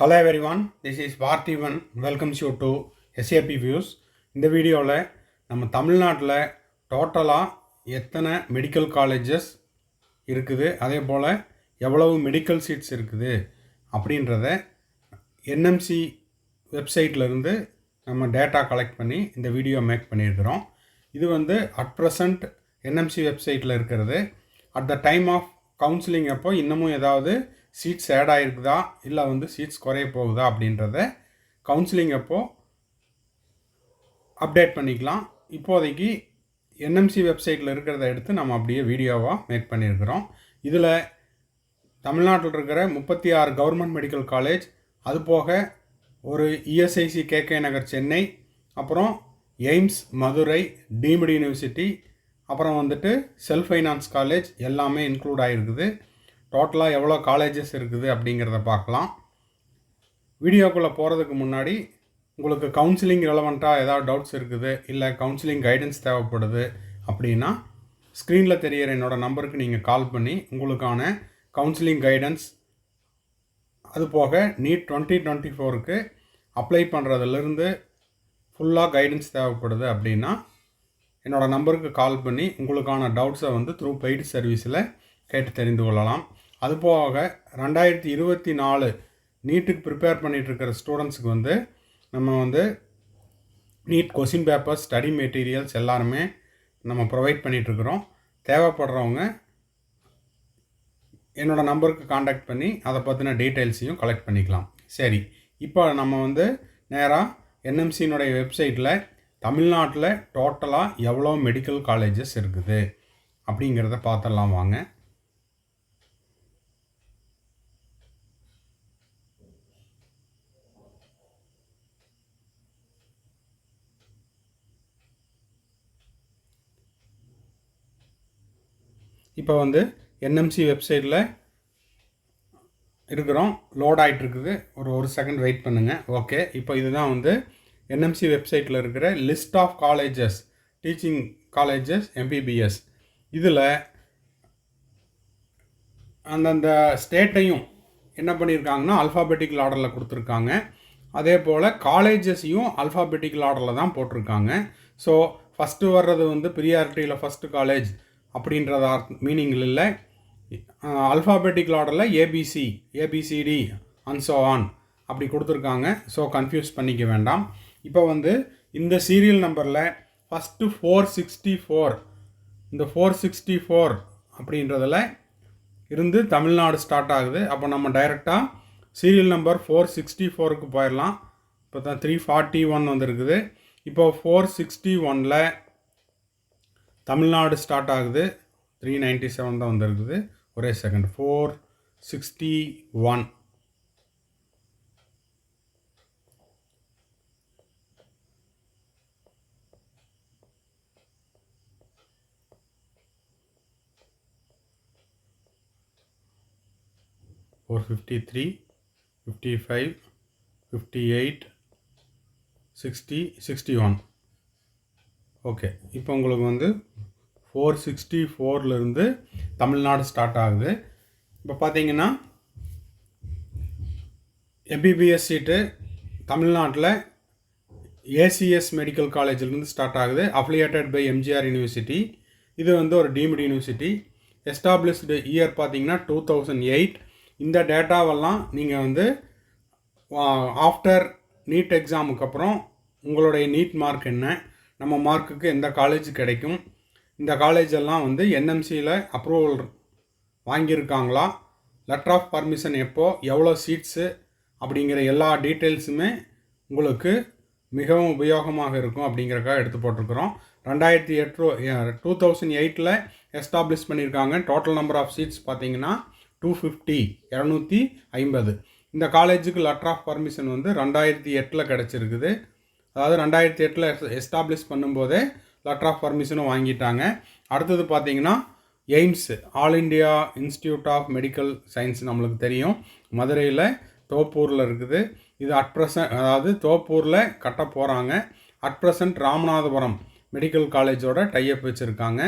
Hello everyone this is Parthivan welcomes you to SAP views இந்த வீடியோவில் நம்ம தமிழ்நாட்டில் டோட்டலாக எத்தனை மெடிக்கல் காலேஜஸ் இருக்குது? அதே போல் எவ்வளவு மெடிக்கல் சீட்ஸ் இருக்குது? அப்படின்றத என்எம்சி வெப்சைட்லேருந்து நம்ம டேட்டா கலெக்ட் பண்ணி இந்த வீடியோ மேக் பண்ணியிருக்கிறோம். இது வந்து அட் ப்ரெசண்ட் என்எம்சி வெப்சைட்டில் இருக்கிறது. At the time of counselling அப்போ இன்னமும் ஏதாவது சீட்ஸ் ஆட் ஆகிருக்குதா இல்லை வந்து சீட்ஸ் குறைய போகுதா அப்படின்றத கவுன்சிலிங் அப்போது அப்டேட் பண்ணிக்கலாம். இப்போதைக்கு என்எம்சி வெப்சைட்டில் இருக்கிறத எடுத்து நம்ம அப்படியே வீடியோவாக மேக் பண்ணியிருக்கிறோம். இதில் தமிழ்நாட்டில் இருக்கிற முப்பத்தி ஆறு கவர்மெண்ட் மெடிக்கல் காலேஜ் அது போக ஒரு இஎஸ்ஐசி கேகே நகர் சென்னை அப்புறம் எய்ம்ஸ் மதுரை டீம்டு யூனிவர்சிட்டி அப்புறம் வந்துட்டு செல்ஃப் ஃபைனான்ஸ் காலேஜ் எல்லாமே இன்க்ளூட் ஆகிருக்குது டோட்டலாக எவ்வளோ காலேஜஸ் இருக்குது அப்படிங்கிறத பார்க்கலாம். வீடியோக்குள்ளே போகிறதுக்கு முன்னாடி உங்களுக்கு கவுன்சிலிங் ரெலவெண்ட்டாக ஏதாவது டவுட்ஸ் இருக்குது இல்லை கவுன்சிலிங் கைடன்ஸ் தேவைப்படுது அப்படின்னா ஸ்க்ரீனில் தெரியிற என்னோடய நம்பருக்கு நீங்கள் கால் பண்ணி உங்களுக்கான கவுன்சிலிங் கைடன்ஸ் அது போக நீட் டுவெண்ட்டி டுவெண்ட்டி ஃபோருக்கு அப்ளை பண்ணுறதுலேருந்து ஃபுல்லாக கைடன்ஸ் தேவைப்படுது அப்படின்னா என்னோடய நம்பருக்கு கால் பண்ணி உங்களுக்கான டவுட்ஸை வந்து த்ரூ பெய்டு சர்வீஸில் கேட்டு தெரிந்து கொள்ளலாம். அதுபோக ரெண்டாயிரத்தி இருபத்தி நாலு நீட்டுக்கு ப்ரிப்பேர் பண்ணிகிட்ருக்கிற ஸ்டூடெண்ட்ஸுக்கு வந்து நம்ம வந்து NEET question papers study materials எல்லாருமே நம்ம ப்ரொவைட் பண்ணிகிட்ருக்குறோம் தேவைப்படுறவங்க என்னோடய நம்பருக்கு காண்டாக்ட் பண்ணி அதை பற்றின டீட்டெயில்ஸையும் கலெக்ட் பண்ணிக்கலாம். சரி இப்போ நம்ம வந்து நேராக என்எம்சியினுடைய வெப்சைட்டில் தமிழ்நாட்டில் டோட்டலாக எவ்வளோ மெடிக்கல் காலேஜஸ் இருக்குது? அப்படிங்கிறத பார்த்துடலாம் வாங்க. இப்போ வந்து என்எம்சி வெப்சைட்டில் இருக்கிறோம். லோட் ஆகிட்டுருக்குது ஒரு ஒரு செகண்ட் வெயிட் பண்ணுங்கள் ஓகே இப்போ இதுதான் வந்து என்எம்சி வெப்சைட்டில் இருக்கிற list of colleges teaching colleges MBBS இதில் அந்தந்த ஸ்டேட்டையும் என்ன பண்ணியிருக்காங்கன்னா அல்ஃபாபெட்டிக்கல் ஆர்டரில் கொடுத்துருக்காங்க. அதே போல் காலேஜஸையும் அல்ஃபாபெட்டிக்கல் ஆர்டரில் தான் போட்டிருக்காங்க. ஸோ ஃபஸ்ட்டு வர்றது வந்து ப்ரியாரிட்டியில் ஃபஸ்ட்டு காலேஜ் அப்படின்றத மீனிங்கில் இல்லை. அல்ஃபாபெட்டிக் ஆர்டரில் ஏபிசி ஏபிசிடி அன்சோ ஆன் அப்படி கொடுத்துருக்காங்க. ஸோ கன்ஃபியூஸ் பண்ணிக்க வேண்டாம். இப்போ வந்து இந்த சீரியல் நம்பரில் ஃபஸ்ட்டு ஃபோர் சிக்ஸ்டி ஃபோர் இந்த ஃபோர் சிக்ஸ்டி ஃபோர் அப்படின்றதில் இருந்து தமிழ்நாடு ஸ்டார்ட் ஆகுது. அப்போ நம்ம டைரெக்டாக சீரியல் நம்பர் ஃபோர் சிக்ஸ்டி ஃபோருக்கு போயிடலாம் இப்போ தான் த்ரீ ஃபார்ட்டி ஒன் வந்துருக்குது. இப்போ ஃபோர் சிக்ஸ்டி ஒனில் தமிழ்நாடு ஸ்டார்ட் ஆகுது. த்ரீ நைன்ட்டி செவன் தான் வந்துருக்குது ஒரே second four sixty one four fifty three fifty five fifty eight sixty sixty one okay இப்போ உங்களுக்கு வந்து ஃபோர் சிக்ஸ்டி ஃபோர்லேருந்து தமிழ்நாடு ஸ்டார்ட் ஆகுது. இப்போ பார்த்தீங்கன்னா எம்பிபிஎஸ் சீட்டு தமிழ்நாட்டில் ஏசிஎஸ் மெடிக்கல் காலேஜிலேருந்து ஸ்டார்ட் ஆகுது. அஃபிலியேட்டட் பை எம்ஜிஆர் யூனிவர்சிட்டி இது வந்து ஒரு டீம்டு யூனிவர்சிட்டி எஸ்டாப்ளிஷ்டு இயர் பார்த்தீங்கன்னா டூ தௌசண்ட் எயிட் இந்த டேட்டாவெல்லாம் நீங்கள் வந்து ஆஃப்டர் நீட் எக்ஸாமுக்கு அப்புறம் உங்களுடைய நீட் மார்க் என்ன? நம்ம மார்க்குக்கு எந்த காலேஜ் கிடைக்கும்? இந்த காலேஜ் எல்லாம் வந்து என்எம்சியில் அப்ரூவல் வாங்கியிருக்காங்களா? லெட்டர் ஆஃப் பர்மிஷன் எப்போது எவ்வளோ சீட்ஸு அப்படிங்கிற எல்லா டீட்டெயில்ஸுமே உங்களுக்கு மிகவும் உபயோகமாக இருக்கும் அப்படிங்கிறக்காக எடுத்து போட்டிருக்கிறோம். ரெண்டாயிரத்தி எட்டு டூ தௌசண்ட் எயிட்டில் எஸ்டாப்ளிஷ் பண்ணியிருக்காங்க. டோட்டல் நம்பர் ஆஃப் சீட்ஸ் பார்த்தீங்கன்னா டூ ஃபிஃப்டி இரநூத்தி ஐம்பது. இந்த காலேஜுக்கு லெட்டர் ஆஃப் பர்மிஷன் வந்து ரெண்டாயிரத்தி எட்டில் கிடச்சிருக்குது. அதாவது ரெண்டாயிரத்தி எட்டில் எஸ்டாப்ளிஷ் பண்ணும்போதே லெட்டர் ஆஃப் பர்மிஷனும் வாங்கிட்டாங்க. அடுத்தது பார்த்தீங்கன்னா AIIMS all India institute of medical science நம்மளுக்கு தெரியும். மதுரையில் தோப்பூரில் இருக்குது. இது அட் ப்ரெசன்ட் அதாவது தோப்பூரில் கட்ட போகிறாங்க அட் ப்ரெசன்ட் ராமநாதபுரம் மெடிக்கல் காலேஜோட டைப் வச்சுருக்காங்க.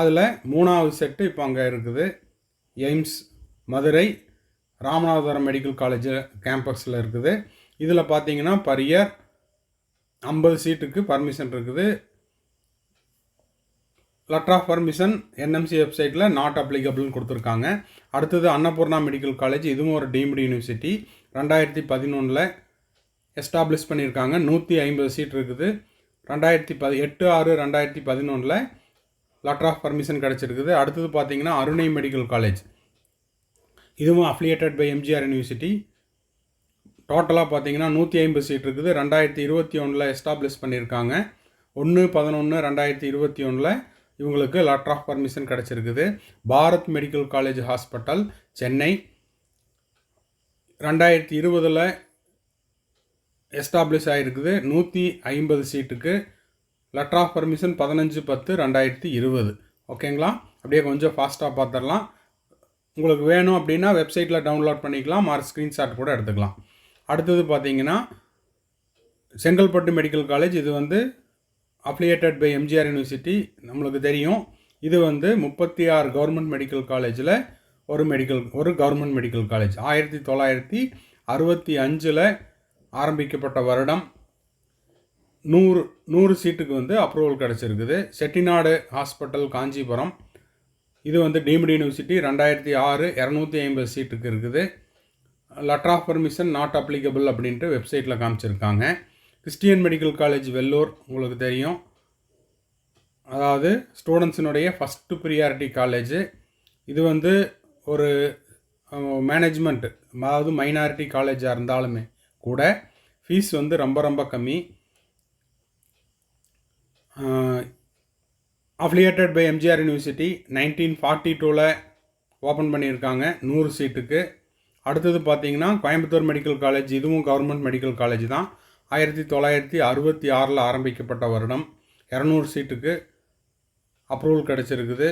அதில் மூணாவது செட்டு இப்போ அங்கே இருக்குது. AIIMS Madurai Ramanathapuram medical college கேம்பஸில் இருக்குது. இதில் பார்த்தீங்கன்னா பர் இயர் ஐம்பது சீட்டுக்கு பர்மிஷன் இருக்குது. லெட்டர் ஆஃப் பர்மிஷன் என்எம்சி வெப்சைட்டில் நாட் அப்ளிகபிள்னு கொடுத்துருக்காங்க. அடுத்தது அன்னபூர்ணா மெடிக்கல் காலேஜ் இதுவும் ஒரு டீம்டு யூனிவர்சிட்டி ரெண்டாயிரத்தி பதினொன்றில் எஸ்டாப்ளிஷ் பண்ணியிருக்காங்க. நூற்றி ஐம்பது சீட் இருக்குது. ரெண்டாயிரத்தி பதி எட்டு ஆறு ரெண்டாயிரத்தி பதினொன்றில் லெட்டர் ஆஃப் பர்மிஷன் கிடச்சிருக்குது. அடுத்தது பார்த்தீங்கன்னா அருணை மெடிக்கல் காலேஜ் இதுவும் அஃபிலியேட்டட் பை எம்ஜிஆர் யூனிவர்சிட்டி டோட்டலாக பார்த்தீங்கன்னா நூற்றி ஐம்பது சீட் இருக்குது. ரெண்டாயிரத்தி இருபத்தி ஒன்றில் எஸ்டாப்ளிஷ் பண்ணியிருக்காங்க. ஒன்று பதினொன்று ரெண்டாயிரத்தி இருபத்தி ஒன்றில் இவங்களுக்கு லெட்டர் ஆஃப் பர்மிஷன் கிடச்சிருக்குது. Bharath medical college hospital Chennai. ரெண்டாயிரத்தி இருபதில் எஸ்டாப்ளிஷ் ஆகிருக்குது நூற்றி ஐம்பது சீட்டுக்கு லெட்டர் ஆஃப் பர்மிஷன் பதினஞ்சு பத்து ரெண்டாயிரத்தி இருபது. ஓகேங்களா? அப்படியே கொஞ்சம் ஃபாஸ்ட்டாக பார்த்துடலாம். உங்களுக்கு வேணும் அப்படின்னா வெப்சைட்டில் டவுன்லோட் பண்ணிக்கலாம். மார்க் ஸ்க்ரீன்ஷாட் கூட எடுத்துக்கலாம். அடுத்தது பார்த்தீங்கன்னா செங்கல்பட்டு மெடிக்கல் காலேஜ் இது வந்து அஃபிலியேட்டட் பை எம்ஜிஆர் யூனிவர்சிட்டி நம்மளுக்கு தெரியும். இது வந்து முப்பத்தி ஆறு கவர்மெண்ட் மெடிக்கல் காலேஜில் ஒரு மெடிக்கல் ஒரு கவர்மெண்ட் மெடிக்கல் காலேஜ் ஆயிரத்தி தொள்ளாயிரத்தி அறுபத்தி அஞ்சில் ஆரம்பிக்கப்பட்ட வருடம். நூறு நூறு சீட்டுக்கு வந்து அப்ரூவல் கிடச்சிருக்குது. செட்டிநாடு ஹாஸ்பிட்டல் காஞ்சிபுரம். இது வந்து டீம்டு யூனிவர்சிட்டி ரெண்டாயிரத்தி ஆறு இரநூத்தி ஐம்பது சீட்டுக்கு இருக்குது. Letter of permission not applicable அப்படின்ட்டு வெப்சைட்டில் காமிச்சிருக்காங்க. கிறிஸ்டியன் மெடிக்கல் காலேஜ் வெள்ளூர் உங்களுக்கு தெரியும். அதாவது ஸ்டூடெண்ட்ஸினுடைய ஃபஸ்ட்டு ப்ரியாரிட்டி காலேஜ் இது வந்து ஒரு மேனேஜ்மெண்ட் அதாவது மைனாரிட்டி காலேஜாக இருந்தாலுமே கூட ஃபீஸ் வந்து ரொம்ப ரொம்ப கம்மி. Affiliated by MGR university nineteen forty டூவில் ஓப்பன் பண்ணியிருக்காங்க நூறு சீட்டுக்கு அடுத்தது பார்த்திங்கன்னா கோயம்புத்தூர் மெடிக்கல் காலேஜ் இதுவும் கவர்மெண்ட் மெடிக்கல் காலேஜ் தான். ஆயிரத்தி தொள்ளாயிரத்தி அறுபத்தி ஆறில் ஆரம்பிக்கப்பட்ட வருடம் இரநூறு சீட்டுக்கு அப்ரூவல் கிடச்சிருக்குது.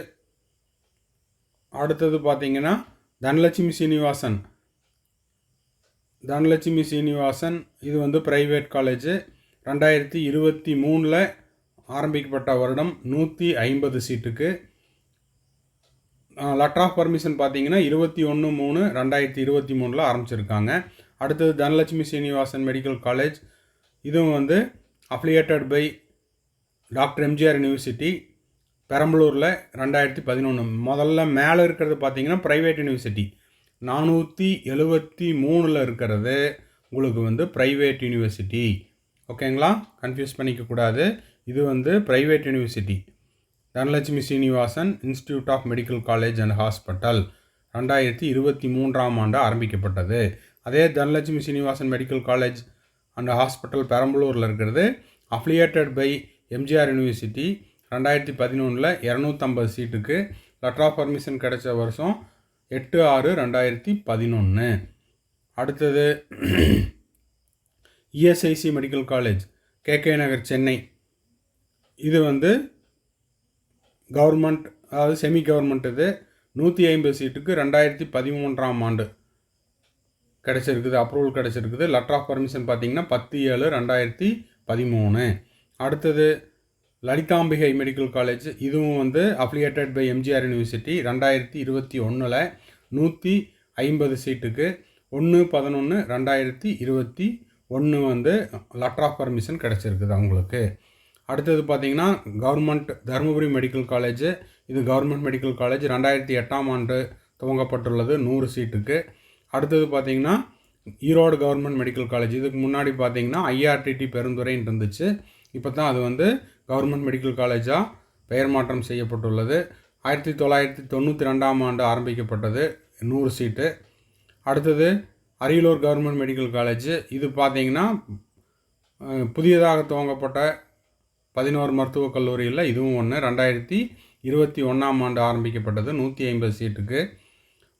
அடுத்தது பார்த்திங்கன்னா தனலட்சுமி சீனிவாசன். தனலட்சுமி சீனிவாசன் இது வந்து ப்ரைவேட் காலேஜு ரெண்டாயிரத்தி இருபத்தி மூணில் ஆரம்பிக்கப்பட்ட வருடம் நூற்றி ஐம்பது சீட்டுக்கு. லெட்டர் ஆஃப் பர்மிஷன் பார்த்தீங்கன்னா இருபத்தி ஒன்று மூணு ரெண்டாயிரத்தி இருபத்தி மூணில் ஆரம்பிச்சிருக்காங்க. அடுத்தது தனலட்சுமி சீனிவாசன் மெடிக்கல் காலேஜ் இதுவும் வந்து affiliated by doctor MGR university பெரம்பலூரில் ரெண்டாயிரத்தி பதினொன்று முதல்ல மேலே இருக்கிறது பார்த்திங்கன்னா ப்ரைவேட் யூனிவர்சிட்டி நானூற்றி எழுபத்தி மூணில் இருக்கிறது உங்களுக்கு வந்து ப்ரைவேட் யூனிவர்சிட்டி ஓகேங்களா கன்ஃபியூஸ் பண்ணிக்கக்கூடாது இது வந்து private university Dhanalakshmi Srinivasan institute of medical college and hospital ரெண்டாயிரத்தி இருபத்தி மூன்றாம் ஆண்டு ஆரம்பிக்கப்பட்டது. அதே தனலட்சுமி சீனிவாசன் மெடிக்கல் காலேஜ் அந்த ஹாஸ்பிட்டல் பெரம்பலூரில் இருக்கிறது. அஃபிலியேட்டட் பை எம்ஜிஆர் யூனிவர்சிட்டி ரெண்டாயிரத்தி பதினொன்றில் இரநூத்தம்பது சீட்டுக்கு லெட்டர் ஆஃப் பர்மிஷன் கிடைச்ச வருஷம் எட்டு ஆறு ரெண்டாயிரத்தி பதினொன்று அடுத்தது ESIC medical college KK Nagar Chennai இது வந்து கவர்மெண்ட் அதாவது செமி கவர்மெண்ட் இது. நூற்றி ஐம்பது சீட்டுக்கு ரெண்டாயிரத்தி பதிமூன்றாம் ஆண்டு. கிடச்சிருக்குது அப்ரூவல் கிடச்சிருக்குது. லெட்டர் ஆஃப் பர்மிஷன் பார்த்தீங்கன்னா பத்து ஏழு ரெண்டாயிரத்தி பதிமூணு. அடுத்தது லலிதாம்பிகை மெடிக்கல் காலேஜ் இதுவும் வந்து அஃபிலியேட்டட் பை எம்ஜிஆர் யூனிவர்சிட்டி ரெண்டாயிரத்தி இருபத்தி ஒன்றில் நூற்றி ஐம்பது சீட்டுக்கு ஒன்று பதினொன்று ரெண்டாயிரத்தி இருபத்தி ஒன்று வந்து லெட்டர் ஆஃப் பர்மிஷன் கிடச்சிருக்குது அவங்களுக்கு. அடுத்தது பார்த்திங்கன்னா கவர்மெண்ட் தருமபுரி மெடிக்கல் காலேஜ் இது கவர்மெண்ட் மெடிக்கல் காலேஜ் ரெண்டாயிரத்தி எட்டாம் ஆண்டு துவங்கப்பட்டுள்ளது நூறு சீட்டுக்கு அடுத்தது பார்த்திங்கன்னா ஈரோடு கவர்மெண்ட் மெடிக்கல் காலேஜ் இதுக்கு முன்னாடி பார்த்தீங்கன்னா ஐஆர்டிடி பெருந்துறைன்னு இருந்துச்சு. இப்போ தான் அது வந்து கவர்மெண்ட் மெடிக்கல் காலேஜாக பெயர் மாற்றம் செய்யப்பட்டுள்ளது. ஆயிரத்தி தொள்ளாயிரத்தி தொண்ணூற்றி ரெண்டாம் ஆண்டு ஆரம்பிக்கப்பட்டது. நூறு சீட்டு. அடுத்தது அரியலூர் கவர்மெண்ட் மெடிக்கல் காலேஜ் இது பார்த்தீங்கன்னா புதியதாக துவங்கப்பட்ட பதினோரு மருத்துவக் கல்லூரியில் இதுவும் ஒன்று ரெண்டாயிரத்தி இருபத்தி ஒன்றாம் ஆண்டு ஆரம்பிக்கப்பட்டது நூற்றி ஐம்பது சீட்டுக்கு.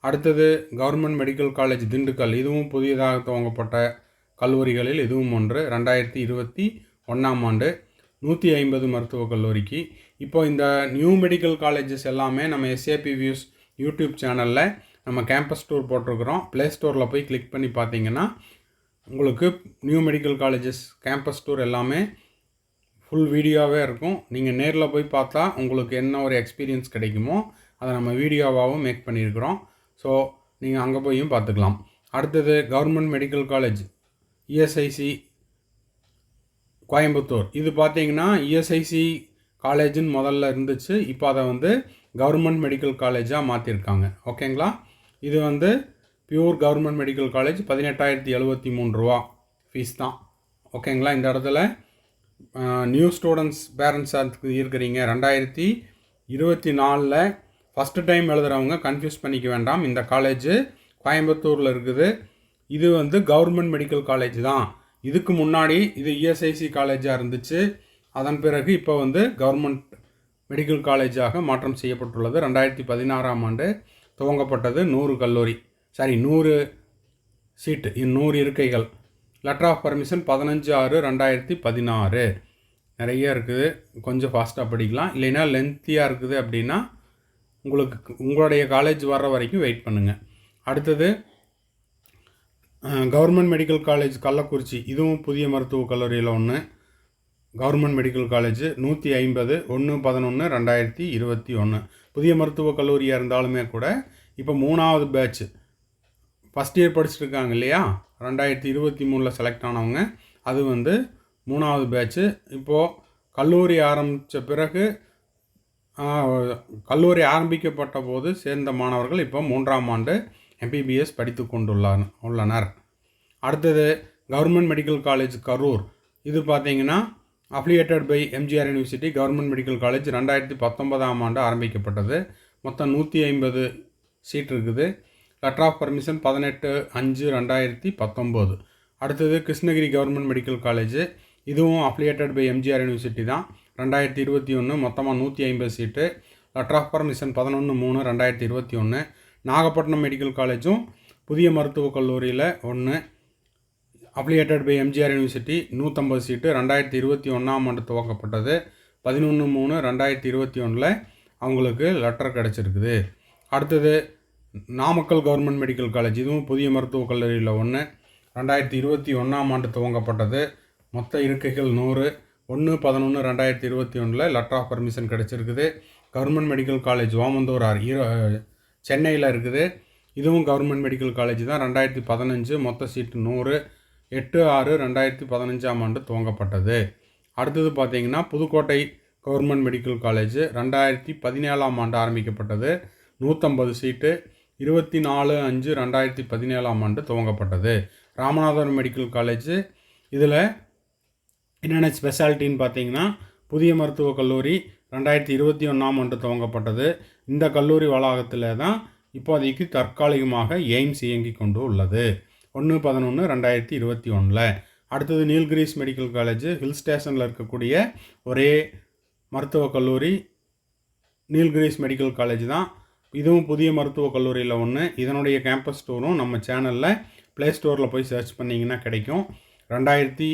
அடுத்தது கவர்மெண்ட் மெடிக்கல் காலேஜ் திண்டுக்கல். இதுவும் புதியதாக துவங்கப்பட்ட கல்லூரிகளில் இதுவும் ஒன்று. ரெண்டாயிரத்தி இருபத்தி ஒன்றாம் ஆண்டு நூற்றி ஐம்பது மருத்துவக் கல்லூரிக்கு. இப்போ இந்த நியூ மெடிக்கல் காலேஜஸ் எல்லாமே நம்ம எஸ்ஏபி வியூஸ் யூடியூப் சேனலில் நம்ம கேம்பஸ் டூர் போட்டிருக்கிறோம். ப்ளே ஸ்டோரில் போய் கிளிக் பண்ணி பார்த்தீங்கன்னா உங்களுக்கு new medical colleges campus tour எல்லாமே ஃபுல் வீடியோவே இருக்கும். நீங்கள் நேரில் போய் பார்த்தா உங்களுக்கு என்ன ஒரு எக்ஸ்பீரியன்ஸ் கிடைக்குமோ அதை நம்ம வீடியோவாகவும் மேக் பண்ணியிருக்கிறோம். ஸோ நீங்கள் அங்கே போயும் பார்த்துக்கலாம். அடுத்தது government medical college ESIC Coimbatore. இது பார்த்தீங்கன்னா இஎஸ்ஐசி காலேஜுன்னு முதல்ல இருந்துச்சு. இப்போ அதை வந்து கவர்மெண்ட் மெடிக்கல் காலேஜாக மாற்றிருக்காங்க ஓகேங்களா? இது வந்து பியூர் கவர்மெண்ட் மெடிக்கல் காலேஜ் பதினெட்டாயிரத்தி எழுபத்தி மூணு ரூபா ஃபீஸ் தான். ஓகேங்களா? இந்த இடத்துல நியூ ஸ்டூடெண்ட்ஸ் பேரண்ட்ஸாக இருக்கிறீங்க. ரெண்டாயிரத்தி இருபத்தி நாலில் ஃபஸ்ட்டு டைம் எழுதுகிறவங்க கன்ஃபியூஸ் பண்ணிக்க வேண்டாம். இந்த காலேஜ் கோயம்புத்தூரில் இருக்குது. இது வந்து கவர்மெண்ட் மெடிக்கல் காலேஜ் தான். இதுக்கு முன்னாடி இது இஎஸ்ஐசி காலேஜாக இருந்துச்சு. அதன் பிறகு இப்போ வந்து கவர்மெண்ட் மெடிக்கல் காலேஜாக மாற்றம் செய்யப்பட்டுள்ளது. ரெண்டாயிரத்தி பதினாறாம் ஆண்டு துவங்கப்பட்டது நூறு கல்லூரி. சாரி நூறு சீட்டு நூறு இருக்கைகள். லெட்டர் ஆஃப் பர்மிஷன் பதினஞ்சு ஆறு ரெண்டாயிரத்தி பதினாறு. நிறைய இருக்குது. கொஞ்சம் ஃபாஸ்ட்டாக படிக்கலாம். இல்லைன்னா லென்த்தியாக இருக்குது அப்படின்னா உங்களுக்கு உங்களுடைய காலேஜ் வர்ற வரைக்கும் வெயிட் பண்ணுங்கள் அடுத்தது கவர்மெண்ட் மெடிக்கல் காலேஜ் கள்ளக்குறிச்சி இதுவும் புதிய மருத்துவக் கல்லூரியில் ஒன்று கவர்மெண்ட் மெடிக்கல் காலேஜ் நூற்றி ஐம்பது ஒன்று பதினொன்று ரெண்டாயிரத்தி இருபத்தி ஒன்று புதிய மருத்துவக் கல்லூரியாக இருந்தாலுமே கூட இப்போ மூணாவது பேட்ச் ஃபஸ்ட் இயர் படிச்சுருக்காங்க இல்லையா? ரெண்டாயிரத்தி இருபத்தி மூணில் செலக்ட் ஆனவங்க அது வந்து மூணாவது பேட்ச்சு இப்போது கல்லூரி ஆரம்பித்த பிறகு கல்லூரி ஆரம்பிக்கப்பட்ட போது சேர்ந்த மாணவர்கள் இப்போ மூன்றாம் ஆண்டு எம்பிபிஎஸ் படித்து கொண்டுள்ளார் உள்ளனர். அடுத்தது கவர்மெண்ட் மெடிக்கல் காலேஜ் கரூர். இது பார்த்தீங்கன்னா affiliated by MGR university government medical college ரெண்டாயிரத்தி பத்தொன்பதாம் ஆண்டு ஆரம்பிக்கப்பட்டது. மொத்தம் நூற்றி ஐம்பது சீட் இருக்குது. லெட்டர் ஆஃப் பர்மிஷன் பதினெட்டு அஞ்சு ரெண்டாயிரத்தி பத்தொம்போது. அடுத்தது கிருஷ்ணகிரி கவர்மெண்ட் மெடிக்கல் காலேஜ். இதுவும் அஃபிலியேட்டட் பை எம்ஜிஆர் யூனிவர்சிட்டி தான். ரெண்டாயிரத்தி இருபத்தி ஒன்று மொத்தமாக நூற்றி ஐம்பது சீட்டு. லெட்டர் ஆஃப் பர்மிஷன் பதினொன்று மூணு ரெண்டாயிரத்தி இருபத்தி ஒன்று நாகப்பட்டினம் மெடிக்கல் காலேஜும் புதிய மருத்துவக் கல்லூரியில் ஒன்று அப்ளிகேட்டட் பை எம்ஜிஆர் யூனிவர்சிட்டி நூற்றம்பது சீட்டு ரெண்டாயிரத்தி இருபத்தி ஒன்றாம் ஆண்டு துவக்கப்பட்டது. பதினொன்று மூணு ரெண்டாயிரத்தி இருபத்தி ஒன்றில் அவங்களுக்கு லெட்டர் கிடச்சிருக்குது. அடுத்தது நாமக்கல் கவர்மெண்ட் மெடிக்கல் காலேஜ் இதுவும் புதிய மருத்துவக் கல்லூரியில் ஒன்று ரெண்டாயிரத்தி இருபத்தி ஒன்றாம் ஆண்டு துவங்கப்பட்டது. மொத்த இருக்கைகள் நூறு. ஒன்று பதினொன்று ரெண்டாயிரத்தி இருபத்தி ஒன்றில் லெட்டர் ஆஃப் பர்மிஷன் கிடச்சிருக்குது. Government medical college Omandurar ஈரோ சென்னையில் இருக்குது. இதுவும் கவர்மெண்ட் மெடிக்கல் காலேஜ் தான். ரெண்டாயிரத்தி பதினஞ்சு மொத்த சீட்டு நூறு எட்டு ஆறு ரெண்டாயிரத்தி பதினஞ்சாம் ஆண்டு துவங்கப்பட்டது. அடுத்தது பார்த்திங்கன்னா புதுக்கோட்டை கவர்மெண்ட் மெடிக்கல் காலேஜ் ரெண்டாயிரத்தி பதினேழாம் ஆண்டு ஆரம்பிக்கப்பட்டது. நூற்றம்பது சீட்டு இருபத்தி நாலு அஞ்சு ரெண்டாயிரத்தி பதினேழாம் ஆண்டு துவங்கப்பட்டது. ராமநாதபுரம் மெடிக்கல் காலேஜ் இதில் என்னென்ன ஸ்பெஷாலிட்டின்னு பார்த்தீங்கன்னா புதிய மருத்துவக் கல்லூரி ரெண்டாயிரத்தி இருபத்தி ஒன்றாம் ஆண்டு துவங்கப்பட்டது. இந்த கல்லூரி வளாகத்தில் தான் இப்போதைக்கு தற்காலிகமாக எய்ம்ஸ் இயங்கி கொண்டு உள்ளது. ஒன்று பதினொன்று ரெண்டாயிரத்தி இருபத்தி ஒன்றில் அடுத்தது நீல்கிரிஸ் மெடிக்கல் காலேஜ் ஹில் ஸ்டேஷனில் இருக்கக்கூடிய ஒரே மருத்துவக் கல்லூரி நீல்கிரிஸ் மெடிக்கல் காலேஜ் தான். இதுவும் புதிய மருத்துவக் கல்லூரியில் ஒன்று இதனுடைய கேம்பஸ் ஸ்டோரும் நம்ம சேனலில் ப்ளே ஸ்டோரில் போய் சர்ச் பண்ணிங்கன்னா கிடைக்கும். ரெண்டாயிரத்தி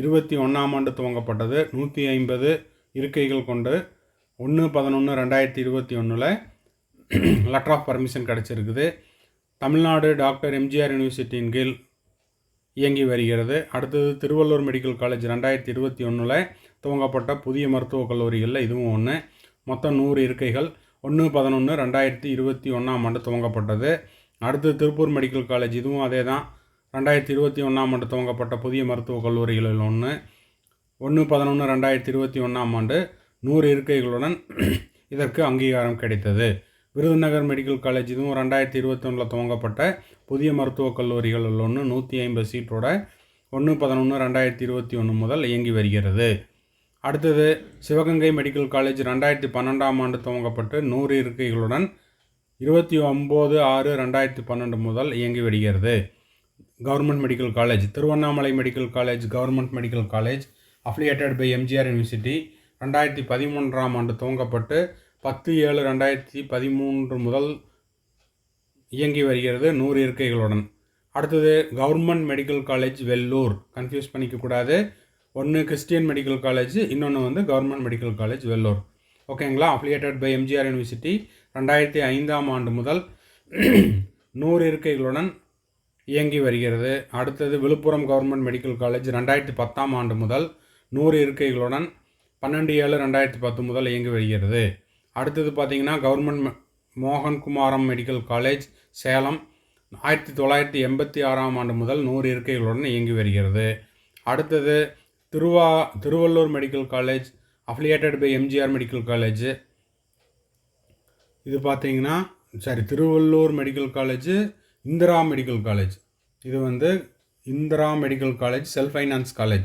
இருபத்தி ஒன்றாம் ஆண்டு துவங்கப்பட்டது. நூற்றி ஐம்பது இருக்கைகள் கொண்டு ஒன்று பதினொன்று ரெண்டாயிரத்தி இருபத்தி ஒன்றில் லெட்டர் ஆஃப் பர்மிஷன் கிடச்சிருக்குது. தமிழ்நாடு டாக்டர் எம்ஜிஆர் யூனிவர்சிட்டியின் கீழ் இயங்கி வருகிறது. அடுத்தது திருவள்ளூர் மெடிக்கல் காலேஜ் ரெண்டாயிரத்தி இருபத்தி ஒன்றில் துவங்கப்பட்ட புதிய மருத்துவக் கல்லூரிகளில் இதுவும் ஒன்று மொத்தம் நூறு இருக்கைகள். ஒன்று பதினொன்று ரெண்டாயிரத்தி இருபத்தி ஒன்றாம் ஆண்டு துவங்கப்பட்டது. அடுத்து திருப்பூர் மெடிக்கல் காலேஜ் இதுவும் அதே தான் ரெண்டாயிரத்தி இருபத்தி ஒன்றாம் ஆண்டு துவங்கப்பட்ட புதிய மருத்துவக் கல்லூரிகளில் ஒன்று ஒன்று பதினொன்று ரெண்டாயிரத்தி இருபத்தி ஒன்றாம் ஆண்டு நூறு இருக்கைகளுடன் இதற்கு அங்கீகாரம் கிடைத்தது. விருதுநகர் மெடிக்கல் காலேஜ் இதுவும் ரெண்டாயிரத்தி இருபத்தி ஒன்றில் துவங்கப்பட்ட புதிய மருத்துவக் கல்லூரிகளில் ஒன்று நூற்றி ஐம்பது சீட்டோட ஒன்று பதினொன்று ரெண்டாயிரத்தி இருபத்தி ஒன்று முதல் இயங்கி வருகிறது. அடுத்தது சிவகங்கை மெடிக்கல் காலேஜ் ரெண்டாயிரத்தி பன்னெண்டாம் ஆண்டு துவங்கப்பட்டு நூறு இருக்கைகளுடன் இருபத்தி ஒம்பது ஆறு ரெண்டாயிரத்தி பன்னெண்டு முதல் இயங்கி வருகிறது. Government medical college Tiruvannamalai medical college government medical college affiliated by MGR university. ரெண்டாயிரத்தி பதிமூன்றாம் ஆண்டு துவங்கப்பட்டு பத்து ஏழு ரெண்டாயிரத்தி பதிமூன்று முதல் இயங்கி வருகிறது நூறு இருக்கைகளுடன். அடுத்தது government medical college Vellore. Confuse பண்ணிக்கக்கூடாது ஒன்று கிறிஸ்டியன் மெடிக்கல் காலேஜ் இன்னொன்று வந்து கவர்மெண்ட் மெடிக்கல் காலேஜ் வெள்ளூர் ஓகேங்களா? Affiliated by MGR university. ரெண்டாயிரத்தி ஐந்தாம் ஆண்டு முதல் நூறு இருக்கைகளுடன் இயங்கி வருகிறது. அடுத்தது விழுப்புரம் கவர்மெண்ட் மெடிக்கல் காலேஜ் ரெண்டாயிரத்தி பத்தாம் ஆண்டு முதல் நூறு இருக்கைகளுடன் பன்னெண்டு ஏழு ரெண்டாயிரத்தி பத்து முதல் இயங்கி வருகிறது. அடுத்தது பார்த்திங்கன்னா government Mohan Kumaram medical college Salem ஆயிரத்தி தொள்ளாயிரத்தி எண்பத்தி ஆறாம் ஆண்டு முதல் நூறு இருக்கைகளுடன் இயங்கி வருகிறது. அடுத்தது திருவா Tiruvallur medical college affiliated by MGR medical college. இது பார்த்தீங்கன்னா sorry Tiruvallur medical college Indira medical college. இது வந்து Indira medical college self finance college.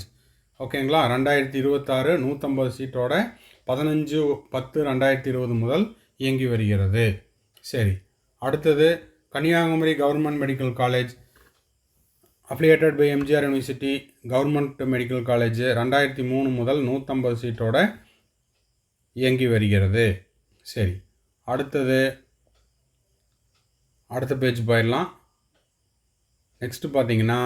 ஓகேங்களா ரெண்டாயிரத்தி இருபத்தாறு நூற்றம்பது சீட்டோட பதினஞ்சு பத்து ரெண்டாயிரத்தி இருபது முதல் இயங்கி வருகிறது. சரி. அடுத்தது Kanyakumari government medical college. Affiliated by MGR university government medical college ரெண்டாயிரத்தி மூணு முதல் நூற்றம்பது சீட்டோட இயங்கி வருகிறது. சரி. அடுத்தது அடுத்த பேஜ் போயிடலாம். நெக்ஸ்ட்டு பார்த்தீங்கன்னா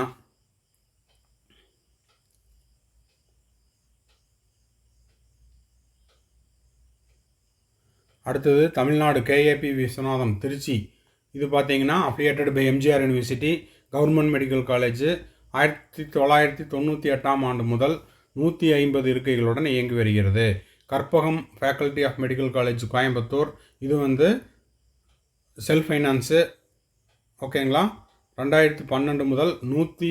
அடுத்தது தமிழ்நாடு கேஏபி விஸ்வநாதம் திருச்சி. இது பார்த்தீங்கன்னா affiliated by MGR university government medical college ஆயிரத்தி தொள்ளாயிரத்தி தொண்ணூற்றி எட்டாம் ஆண்டு முதல் நூற்றி ஐம்பது இருக்கைகளுடன் இயங்கி வருகிறது. Karpagam faculty of medical college Coimbatore. இது வந்து செல்ஃப் ஃபைனான்ஸு ஓகேங்களா? ரெண்டாயிரத்தி பன்னெண்டு முதல் நூற்றி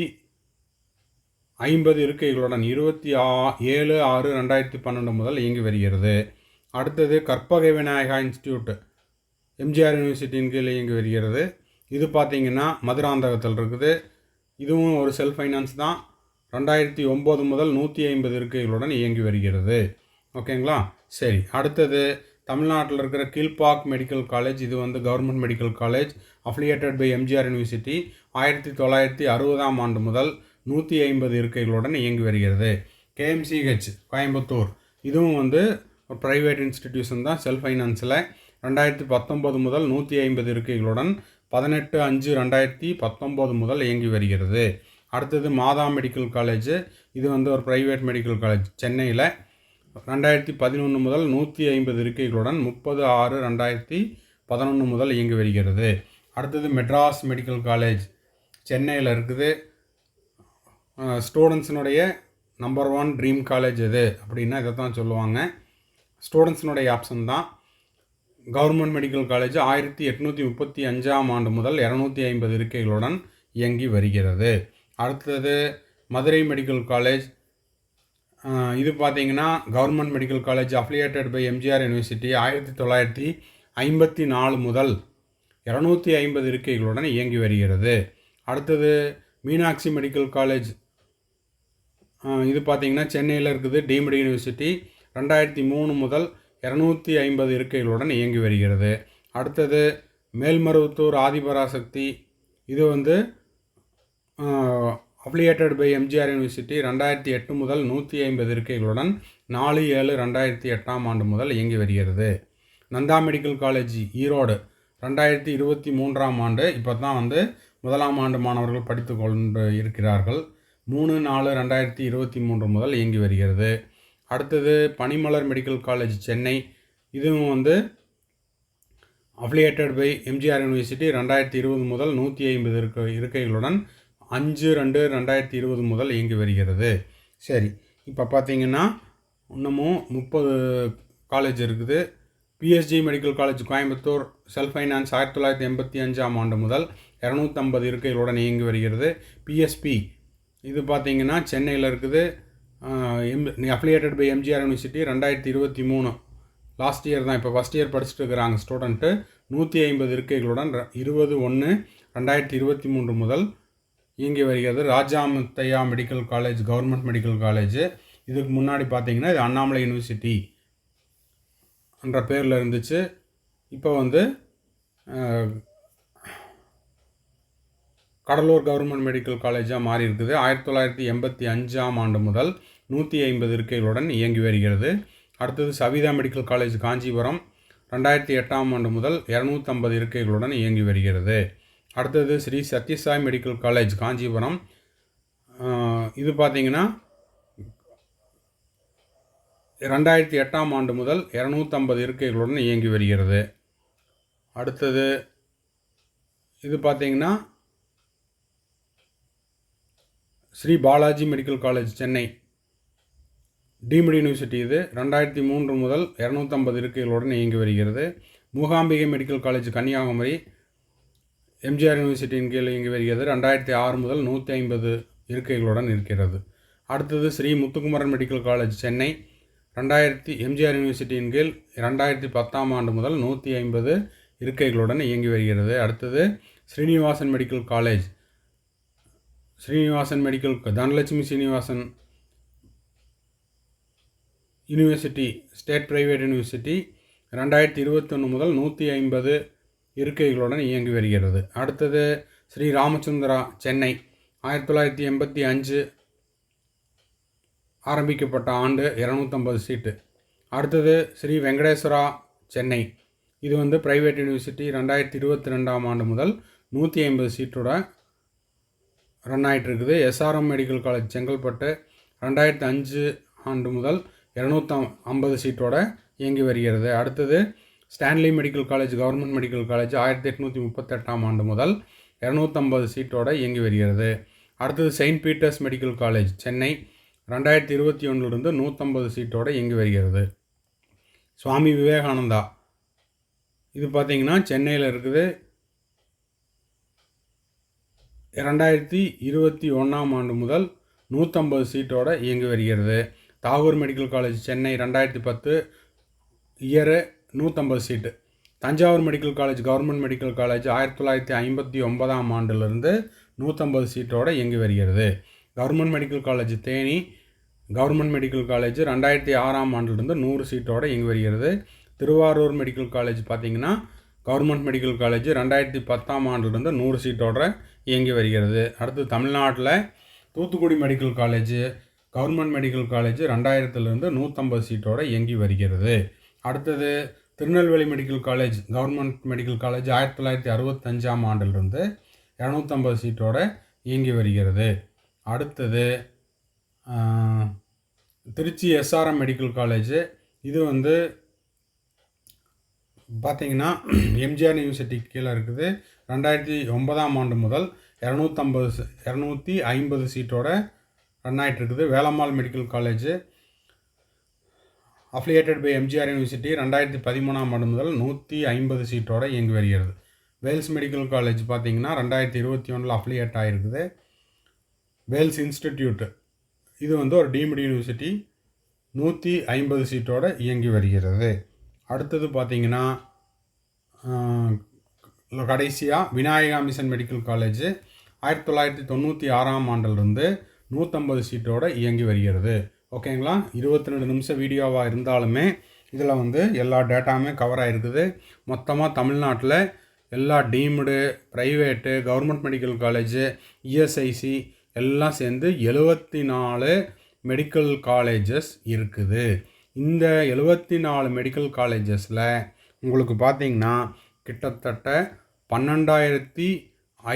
ஐம்பது இருக்கைகளுடன் இருபத்தி ஆ ஏழு ஆறு ரெண்டாயிரத்தி பன்னெண்டு முதல் இயங்கி வருகிறது. அடுத்தது கற்பக விநாயகா இன்ஸ்டியூட் எம்ஜிஆர் யூனிவர்சிட்டியின் கீழ் இயங்கி வருகிறது. இது பார்த்தீங்கன்னா மதுராந்தகத்தில் இருக்குது. இதுவும் ஒரு செல்ஃப் ஃபைனான்ஸ் தான். ரெண்டாயிரத்தி ஒம்பது முதல் நூற்றி ஐம்பது இருக்கைகளுடன் இயங்கி வருகிறது. ஓகேங்களா? சரி அடுத்தது தமிழ்நாட்டில் இருக்கிற கீழ்பாக் மெடிக்கல் காலேஜ் இது வந்து government medical college affiliated by MGR university ஆயிரத்தி தொள்ளாயிரத்தி அறுபதாம் ஆண்டு முதல் நூற்றி ஐம்பது இருக்கைகளுடன் இயங்கி வருகிறது. கேஎம்சிஹெச் கோயம்புத்தூர். இதுவும் வந்து ஒரு ப்ரைவேட் இன்ஸ்டிடியூஷன் தான் செல்ஃப் ஃபைனான்ஸில் ரெண்டாயிரத்தி பத்தொம்போது முதல் நூற்றி ஐம்பது இருக்கைகளுடன் பதினெட்டு அஞ்சு ரெண்டாயிரத்தி பத்தொம்போது முதல் இயங்கி வருகிறது. அடுத்தது மாதா மெடிக்கல் காலேஜ் இது வந்து ஒரு ப்ரைவேட் மெடிக்கல் காலேஜ் சென்னையில். ரெண்டாயிரத்தி பதினொன்று முதல் நூற்றி ஐம்பது இருக்கைகளுடன் முப்பது ஆறு ரெண்டாயிரத்தி பதினொன்று முதல் இயங்கி வருகிறது. அடுத்தது மெட்ராஸ் மெடிக்கல் காலேஜ் சென்னையில் இருக்குது. ஸ்டூடெண்ட்ஸினுடைய நம்பர் ஒன் ட்ரீம் காலேஜ் எது அப்படின்னா இதை தான் சொல்லுவாங்க. ஸ்டூடெண்ட்ஸினுடைய ஆப்ஷன் தான். கவர்மெண்ட் மெடிக்கல் காலேஜ் ஆயிரத்தி எட்நூற்றி முப்பத்தி அஞ்சாம் ஆண்டு முதல் இரநூத்தி ஐம்பது இருக்கைகளுடன் இயங்கி வருகிறது. அடுத்தது மதுரை மெடிக்கல் காலேஜ் இது பார்த்தீங்கன்னா government medical college affiliated by MGR university ஆயிரத்தி தொள்ளாயிரத்தி ஐம்பத்தி நாலு முதல் இரநூத்தி ஐம்பது இருக்கைகளுடன் இயங்கி வருகிறது. அடுத்தது மீனாட்சி மெடிக்கல் காலேஜ். இது பார்த்தீங்கன்னா சென்னையில் இருக்குது டீம்டு யூனிவர்சிட்டி. ரெண்டாயிரத்தி மூணு முதல் இரநூத்தி ஐம்பது இருக்கைகளுடன் இயங்கி வருகிறது. அடுத்தது மேல்மருவத்தூர் ஆதிபராசக்தி. இது வந்து அப்ளியேட்டட் பை எம்ஜிஆர் யூனிவர்சிட்டி ரெண்டாயிரத்தி எட்டு முதல் நூற்றி ஐம்பது இருக்கைகளுடன் நாலு ஏழு ரெண்டாயிரத்தி எட்டாம் ஆண்டு முதல் இயங்கி வருகிறது. நந்தா மெடிக்கல் காலேஜ் ஈரோடு ரெண்டாயிரத்தி இருபத்தி மூன்றாம் ஆண்டு இப்போ தான் வந்து முதலாம் ஆண்டு மாணவர்கள் படித்து கொண்டு இருக்கிறார்கள். மூணு நாலு ரெண்டாயிரத்தி இருபத்தி மூன்று முதல் இயங்கி வருகிறது. அடுத்தது பனிமலர் மெடிக்கல் காலேஜ் சென்னை. இதுவும் வந்து அஃபிலியேட்டட் பை எம்ஜிஆர் யூனிவர்சிட்டி ரெண்டாயிரத்தி இருபது முதல் நூற்றி ஐம்பது இருக்க இருக்கைகளுடன் அஞ்சு ரெண்டு ரெண்டாயிரத்தி இருபது முதல் இயங்கி வருகிறது. சரி இப்போ பார்த்தீங்கன்னா இன்னமும் முப்பது காலேஜ் இருக்குது. PSG medical college Coimbatore self finance ஆயிரத்தி தொள்ளாயிரத்தி எண்பத்தி அஞ்சாம் ஆண்டு முதல் இரநூத்தம்பது இருக்கைகளுடன் இயங்கி வருகிறது. பிஎஸ்பி இது பார்த்திங்கன்னா சென்னையில் இருக்குது. M affiliated by MGR university ரெண்டாயிரத்தி இருபத்தி மூணு. லாஸ்ட் இயர் தான் இப்போ ஃபஸ்ட் இயர் படிச்சுட்டு இருக்கிறாங்க ஸ்டூடெண்ட்டு நூற்றி ஐம்பது இருக்கைகளுடன் இருபது ஒன்று ரெண்டாயிரத்தி இருபத்தி மூன்று முதல் இயங்கி வருகிறது. Raja Muthiah medical college government medical college இதுக்கு முன்னாடி பார்த்தீங்கன்னா இது அண்ணாமலை யூனிவர்சிட்டி என்ற பேரில் இருந்துச்சு. இப்போ வந்து கடலூர் கவர்மெண்ட் மெடிக்கல் காலேஜாக மாறி இருக்குது. ஆயிரத்தி தொள்ளாயிரத்தி எண்பத்தி அஞ்சாம் ஆண்டு முதல் நூற்றி ஐம்பது இருக்கைகளுடன் இயங்கி வருகிறது. அடுத்தது சவிதா மெடிக்கல் காலேஜ் காஞ்சிபுரம். ரெண்டாயிரத்தி எட்டாம் ஆண்டு முதல் இரநூத்தம்பது இருக்கைகளுடன் இயங்கி வருகிறது. அடுத்தது ஸ்ரீ சத்யசாய் மெடிக்கல் காலேஜ் காஞ்சிபுரம். இது பார்த்திங்கன்னா ரெண்டாயிரத்தி எட்டாம் ஆண்டு முதல் இரநூத்தம்பது இருக்கைகளுடன் இயங்கி வருகிறது. அடுத்தது இது பார்த்திங்கன்னா Sri Balaji medical college Chennai. Deemed university இது. ரெண்டாயிரத்தி மூன்று முதல் இரநூத்தம்பது இருக்கைகளுடன் இயங்கி வருகிறது. Mookambika medical college Kanyakumari. MGR யூனிவர்சிட்டியின் கீழ் இங்கு வருகிறது. ரெண்டாயிரத்தி ஆறு முதல் நூற்றி ஐம்பது இருக்கைகளுடன் இருக்கிறது. அடுத்தது ஸ்ரீ முத்துக்குமரன் மெடிக்கல் காலேஜ் சென்னை. ரெண்டாயிரத்தி எம்ஜிஆர் யூனிவர்சிட்டியின் கீழ் ரெண்டாயிரத்தி பத்தாம் ஆண்டு முதல் நூற்றி ஐம்பது இருக்கைகளுடன் இயங்கி வருகிறது. அடுத்தது Srinivasan medical college. Srinivasan medical Dhanalakshmi Srinivasan university state private university. ரெண்டாயிரத்தி இருபத்தொன்று முதல் நூற்றி ஐம்பது இருக்கைகளுடன் இயங்கி வருகிறது. அடுத்தது ஸ்ரீ ராமச்சந்திரா சென்னை. ஆயிரத்தி தொள்ளாயிரத்தி எண்பத்தி அஞ்சு ஆரம்பிக்கப்பட்ட ஆண்டு இரநூத்தம்பது சீட்டு. அடுத்தது ஸ்ரீ வெங்கடேஸ்வரா சென்னை. இது வந்து ப்ரைவேட் யூனிவர்சிட்டி ரெண்டாயிரத்தி இருபத்தி ரெண்டாம் ஆண்டு முதல் நூற்றி ஐம்பது சீட்டோட ரன் ஆகிட்டுருக்குது எஸ்ஆர்எம் மெடிக்கல் காலேஜ் செங்கல்பட்டு ரெண்டாயிரத்தி அஞ்சு ஆண்டு முதல் இரநூத்தம் ஐம்பது சீட்டோட இயங்கி வருகிறது. அடுத்தது Stanley medical college government medical college ஆயிரத்தி எட்நூற்றி முப்பத்தெட்டாம் ஆண்டு முதல் இரநூத்தம்பது சீட்டோடு இயங்கி வருகிறது. அடுத்தது saint Peter's medical college Chennai. ரெண்டாயிரத்தி இருபத்தி ஒன்றிலிருந்து நூற்றம்பது சீட்டோடு இயங்கி வருகிறது. சுவாமி விவேகானந்தா. இது பார்த்திங்கன்னா சென்னையில் இருக்குது. ரெண்டாயிரத்தி இருபத்தி ஒன்றாம் ஆண்டு முதல் நூற்றம்பது சீட்டோடு இயங்கி வருகிறது. Tagore medical college Chennai. ரெண்டாயிரத்தி பத்து இயரு நூற்றம்பது seat. Thanjavur medical college government medical college ஆயிரத்தி தொள்ளாயிரத்தி ஐம்பத்தி ஒன்பதாம் ஆண்டிலிருந்து நூற்றம்பது சீட்டோடு இயங்கி வருகிறது. Government medical college Theni government medical college ரெண்டாயிரத்தி ஆறாம் ஆண்டிலிருந்து நூறு சீட்டோடு இயங்கி வருகிறது. திருவாரூர் மெடிக்கல் காலேஜ் பார்த்திங்கன்னா கவர்மெண்ட் மெடிக்கல் காலேஜ் ரெண்டாயிரத்தி பத்தாம் ஆண்டிலிருந்து நூறு சீட்டோட இயங்கி வருகிறது. அடுத்து தமிழ்நாட்டில் Thoothukudi medical college government medical college ரெண்டாயிரத்துலேருந்து நூற்றம்பது சீட்டோடு இயங்கி வருகிறது. அடுத்தது Tirunelveli medical college government medical college ஆயிரத்தி தொள்ளாயிரத்தி அறுபத்தஞ்சாம் ஆண்டிலிருந்து இரநூத்தம்பது சீட்டோடு இயங்கி வருகிறது. அடுத்தது திருச்சி எஸ்ஆர்எம் மெடிக்கல் காலேஜு இது வந்து பார்த்திங்கன்னா எம்ஜிஆர் யூனிவர்சிட்டி கீழே இருக்குது. ரெண்டாயிரத்தி ஒன்பதாம் ஆண்டு முதல் இரநூத்தம்பது இரநூத்தி ஐம்பது சீட்டோட run ஆகிட்டுருக்குது Velammal medical college affiliated by MGR university ரெண்டாயிரத்தி பதிமூணாம் ஆண்டு முதல் நூற்றி ஐம்பது சீட்டோடு இயங்கி வருகிறது. வேல்ஸ் மெடிக்கல் காலேஜ் பார்த்திங்கன்னா ரெண்டாயிரத்தி இருபத்தி ஒன்றில் அஃபிலியேட் ஆகிருக்குது வேல்ஸ் இன்ஸ்டிடியூட்டு இது வந்து ஒரு டீம்டு யூனிவர்சிட்டி நூற்றி ஐம்பது சீட்டோடு இயங்கி வருகிறது. அடுத்தது பார்த்திங்கன்னா கடைசியாக விநாயகா மிஷன் மெடிக்கல் காலேஜ் ஆயிரத்தி தொள்ளாயிரத்தி தொண்ணூற்றி ஆறாம் ஆண்டிலிருந்து நூற்றம்பது சீட்டோடு இயங்கி வருகிறது. ஓகேங்களா? இருபத்தி ரெண்டு நிமிஷம் வீடியோவாக இருந்தாலுமே இதில் வந்து எல்லா டேட்டாவுமே கவர் ஆகிருக்குது மொத்தமாக தமிழ்நாட்டில் எல்லா deemed private government medical college ESIC எல்லாம் சேர்ந்து எழுபத்தி நாலு மெடிக்கல் காலேஜஸ் இருக்குது. இந்த எழுபத்தி நாலு மெடிக்கல் காலேஜஸில் உங்களுக்கு பார்த்திங்கன்னா கிட்டத்தட்ட பன்னெண்டாயிரத்தி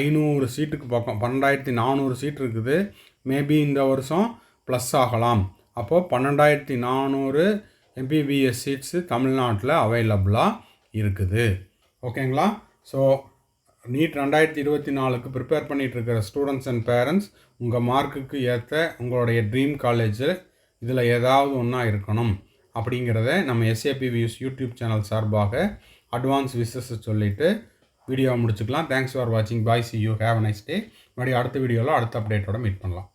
ஐநூறு சீட்டுக்கு பக்கம் பன்னெண்டாயிரத்தி நானூறு சீட் இருக்குது. மேபி இந்த வருஷம் ப்ளஸ் ஆகலாம். அப்போது பன்னெண்டாயிரத்தி நானூறு எம்பிபிஎஸ் சீட்ஸு தமிழ்நாட்டில் அவைலபிளாக இருக்குது. ஓகேங்களா ஸோ நீட் ரெண்டாயிரத்தி இருபத்தி நாலுக்கு ப்ரிப்பேர் பண்ணிகிட்ருக்கிற ஸ்டூடெண்ட்ஸ் அண்ட் பேரண்ட்ஸ் உங்கள் மார்க்குக்கு ஏற்ற உங்களுடைய ட்ரீம் காலேஜு இதில் ஏதாவது ஒன்றா இருக்கணும். அப்படிங்கிறத நம்ம எஸ்ஏபி வியூஸ் யூடியூப் சேனல் சார்பாக அட்வான்ஸ் விசஸ் சொல்லிவிட்டு வீடியோ முடிச்சுக்கலாம். தேங்க்ஸ் ஃபார் வாட்சிங் bye see you have nice day மறுபடியும் அடுத்த வீடியோவில் அடுத்த அப்டேட்டோட மீட் பண்ணலாம்.